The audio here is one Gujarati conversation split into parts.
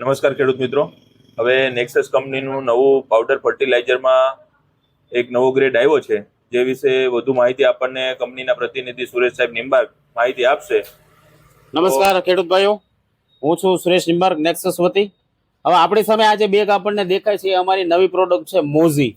નમસ્કાર ખેડૂત મિત્રો. હવે નેક્સસ કંપનીનું નવું પાવડર ફર્ટિલાઇઝરમાં એક નવો ગ્રેડ આવ્યો છે જે વિશે વધુ માહિતી આપણને કંપનીના પ્રતિનિધિ સુરેશ સાહેબ નિંબાર્ક માહિતી આપશે. નમસ્કાર ખેડૂત ભાઈઓ હું છું સુરેશ નિંબાર્ક નેક્સસ વતી. હવે આપણી સામે આજે બેગ આપણને દેખાય છે એ અમારી નવી પ્રોડક્ટ છે મોઝી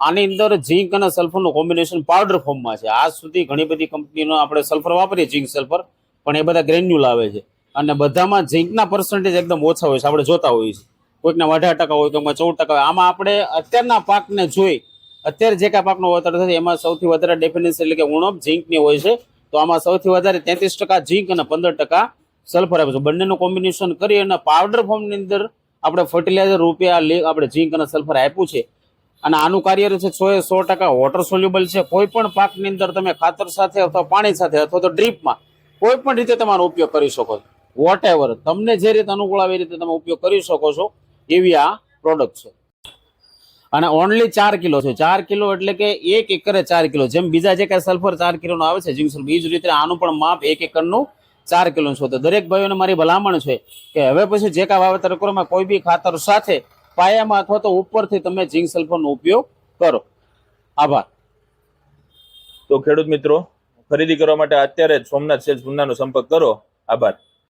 આની અંદર ઝીંક અને સલ્ફરનું કોમ્બિનેશન પાવડર ફોર્મમાં છે. આજ સુધી ઘણી બધી કંપનીનો આપણે સલ્ફર વાપરીએ ઝીંક સલ્ફર પણ એ બધા ગ્રેન્યુલ આવે છે. અને બધામાં ઝીંકના પર્સન્ટેજ એકદમ ઓછા હોય છે, આપણે જોતા હોઈએ છીએ. કોઈકના અઢાર ટકા હોય કોઈકમાં ચૌદ ટકા હોય. આમાં આપણે અત્યારના પાકને જોઈ, અત્યારે જે કાંઈ પાકનો વાવેતર થશે, એમાં સૌથી વધારે ડેફિનેશન એટલે કે ઉણપ ઝીંકની હોય છે, તો આમાં સૌથી વધારે તેત્રીસ ટકા ઝીંક અને પંદર ટકા સલ્ફર આપે છે. બંનેનું કોમ્બિનેશન કરી અને પાવડર ફોર્મની અંદર આપણે ફર્ટિલાઇઝર રૂપે આ લે આપણે ઝીંક અને સલ્ફર આપ્યું છે. અને આનું કાર્ય છે સો એ સો ટકા વોટર સોલ્યુબલ છે. કોઈ પણ પાકની અંદર તમે ખાતર સાથે અથવા પાણી સાથે અથવા તો ડ્રીપમાં કોઈ પણ રીતે તમારો ઉપયોગ કરી શકો છો. વોટ એવર તમને જે રીતે અનુકૂળ આવે રીતે તમે ઉપયોગ કરી શકો છો, એવી આ પ્રોડક્ટ છે. અને ઓનલી ચાર કિલો છે. ચાર કિલો એટલે કે એક એકરે ચાર કિલો. જેમ બીજા જે કાંઈ સલ્ફર ચાર કિલોનો આવે છે ઝીંક સલ્ફર એ જ રીતે આનું પણ માપ એક એકરનું ચાર કિલોનું છે. તો દરેક ભાઈઓને મારી ભલામણ છે કે હવે પછી જે કાંઈ વાવેતર કરો એમાં કોઈ બી ખાતર સાથે પાયામાં અથવા તો ઉપરથી તમે ઝીંક સલ્ફરનો ઉપયોગ કરો. આભાર. તો ખેડૂત મિત્રો, ખરીદી કરવા માટે અત્યારે જ સોમનાથ સેલ્સ પુનાનો સંપર્ક કરો. આભાર.